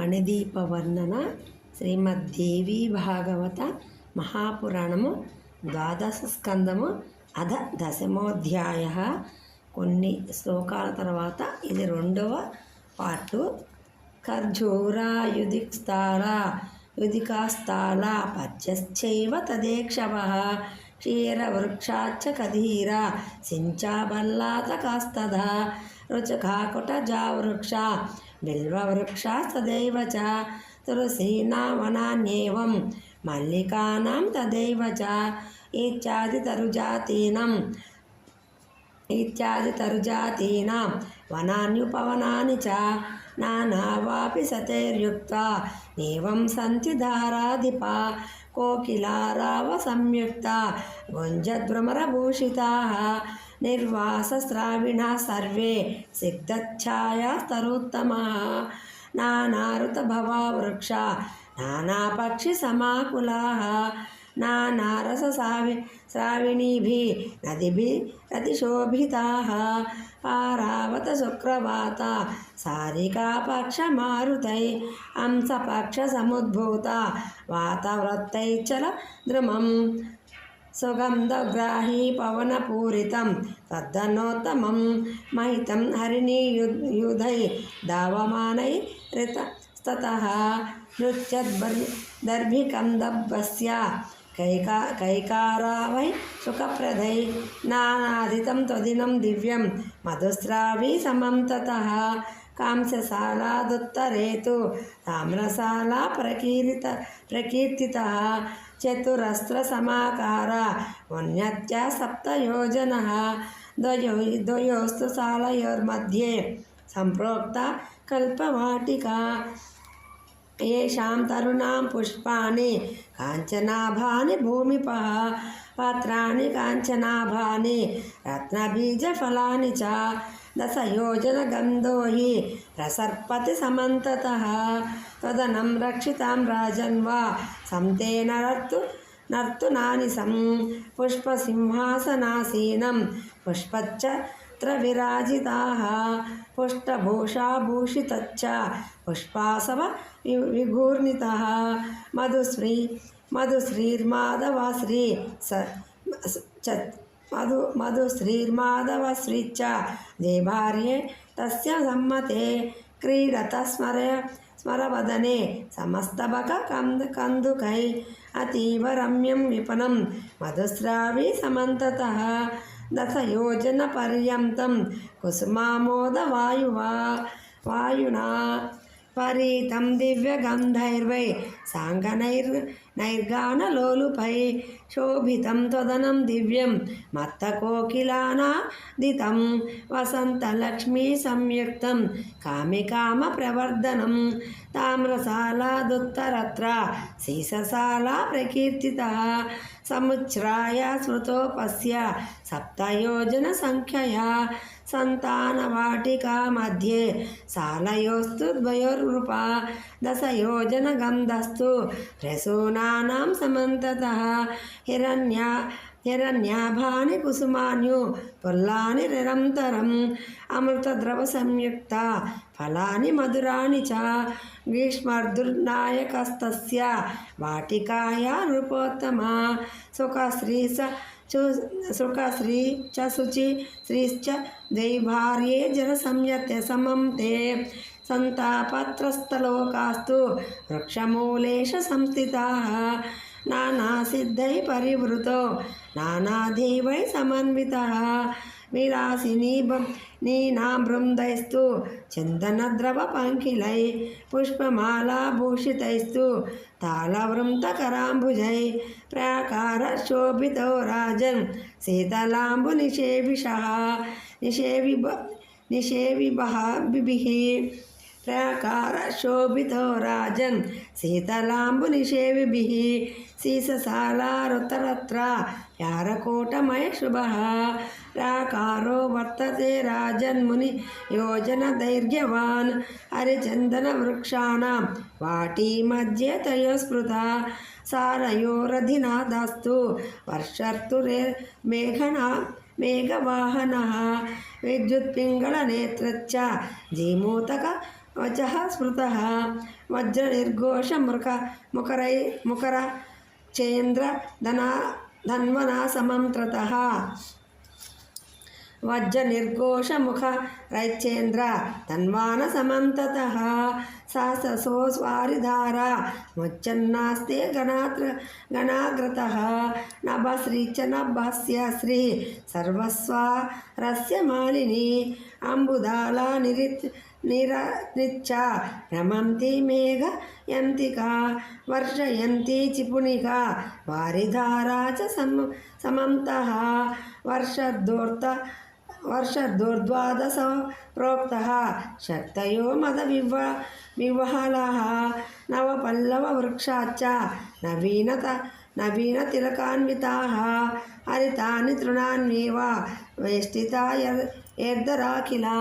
మణిదీపవర్ణన శ్రీమద్దేవి భాగవత మహాపురాణము ద్వాదశ స్కందము అధ దశమోధ్యాయ. కొన్ని శ్లోకాల తర్వాత ఇది రెండవ పార్టు. ఖర్జూరాయుధిస్తాల యుధికాస్తాల పచ్చశ్చైవ తదేక్షవ క్షీరవృక్షాచ్చ కధీర సించాబల్లాతకాస్తదా రుచకాకుటజావృక్ష బిల్వవృక్ష తదైవ చ తులసీనామనాన్యేవం మల్లికానాం తదైవ చ ఇత్యాది తరుజాతీనం ఇత్యాది తరుజాతీనాం వనాన్యుపవనాని చ నానావాపి సతైర్యుక్త ఏవం సంతి ధారాధిపా కోకిలారావ సంయుక్త గుంజద్భ్రమరభూషితా నిర్వాసస్రావిణ సర్వే సిగ్ధఛాయాస్తరుత్తమः నానారుతభవా వృక్ష నానాపక్షి సమాకులా నానారస సావి శ్రావిణీభి నదిభి రతిశోభితాः పారావత శుక్రవాత సారికాపక్ష మారుతై సారికాపక్షమారుతై హంసపక్షసముద్భూత వాతవృత్తైచల ద్రుమం सुगंधग्राही पवनपूरितं तदनोत्तम महितं हरिणी युध ऋतस्ततः नृत्यद्दर्भिकन्दभस्य कैका कैकारा वै सुखप्रदै नानादितं दिव्यं मधुस्रावी समं ततः कांस्यशालादुत्तरे तो ताम्रशाला प्रकर्ति प्रकर्ति चतुरस्रसमाकार उन्नत्या सप्तयोजनः। द्वयो, द्वयोस्तु शालयोर्मध्ये। सम्प्रोक्ता कल्पवाटिका। येषां तरुणां पुष्पाणि, काञ्चनाभानि भूमिपः। पत्राणि, काञ्चनाभानि, रत्नबीजफलानि च। दशयोजनगन्धो हि प्रसर्पति समन्ततः त्वदनं रक्षितां राजन् वा संते नर्तु नर्तुनानिसं पुष्पसिंहासनासीनं पुष्पच्च त्र विराजिताः पुष्टभूषाभूषितच्च पुष्पासव विघूर्णितः मधुश्री मधुश्रीर्माधवश्री स మధు మధు శ్రీ మాధవ శ్రీచ్చ జయ భార్య తస్య సమ్మతే క్రీడత స్మర స్మరవదనే సమస్తభక కందు కందుకై. అతీవ రమ్యం విపణం మధుస్రావి సమంతత. దశయోజన పర్యంతం కుసుమామోద వాయువా వాయునా పరీతం దివ్య గంధైర్వై సాంగ నైర్ నైర్గాన లోలుపై శోభితం తదనం దివ్యం మత్త కోకిలానాదితం వసంత లక్ష్మీ సంయుక్తం కామి కామ ప్రవర్ధనం తామ్రశాలాదుత్తరత్ర శీసశాలా ప్రకీర్తిత సముచ్రాయ స్మృతోపస్య సప్తయోజన సంఖ్యయా सन्तानवाटिका मध्ये शालयोस्तु द्वयोर्नृपा दशयोजनगन्धस्तु प्रसूनानां समन्ततः हिरण्या हिरण्याभानि कुसुमान्यु पुल्लानि निरन्तरम् अमृतद्रवसंयुक्ता फलानि मधुराणि च ग्रीष्मर्दुर्नायकस्तस्य वाटिकाया नृपोत्तमा सुखश्री स चु श्री च शुचि श्रीश्च दैभार्ये जनसंयते समं ते। सन्तापत्रस्तलोकास्तु वृक्षमूलेश संस्थिताः। नानासिद्धैः परिवृतो। नानाधीवैः समन्वितः। विलासिनी नीनां बृन्दैस्तु चन्दनद्रवपङ्किलैः। पुष्पमालाभूषितैस्तु। तालवृन्तकराम्बुजैः प्राकारशोभितो राजन् शीतलाम्बुनिषेविषः। निषेवि निषेविभः बिभिः प्राकारशोभितो राजन् शीतलाम्बुनिषेविभिः। సీససాలారుతరత్ర యారకోటమయ శుభ రాకారో వర్తతే రాజన్ముని యోజన దైర్ఘ్యవాన్ హరిచందన వృక్షాణం వాటి మధ్య తయోస్పృత సారయోరధినాదాస్తు వర్షర్తురే మేఘనా మేఘవాహన విద్యుత్పింగళనేత్రచ్చ జీమూతక వచ స్మృత వజ్రనిర్ఘోష ముఖ ముఖరై ముఖర धना धन्वना समन्त्रतः वज्रनिर्घोषमुख रैचेन्द्र धन्वान समन्ततः सहससो स्वारिधारा। मुच्चन्नास्ते गणात्र गणाग्रतः। नभश्री च नभस्य श्री सर्वस्वारस्य मालिनी अम्बुदाला निरित् निरनिच्च भ्रमन्ति मेघयन्तिका वर्षयन्ति चिपुनिका वारिधारा च सम समन्तः वर्षद्योर्त वर्षद्योर्द्वादश प्रोक्तः शक्तयो मदविव विवहलः नवपल्लववृक्षाच्च नवीनत नवीनतिलकान्विताः हरितानि तृणान्येव वेष्टिता எர்தராகிலா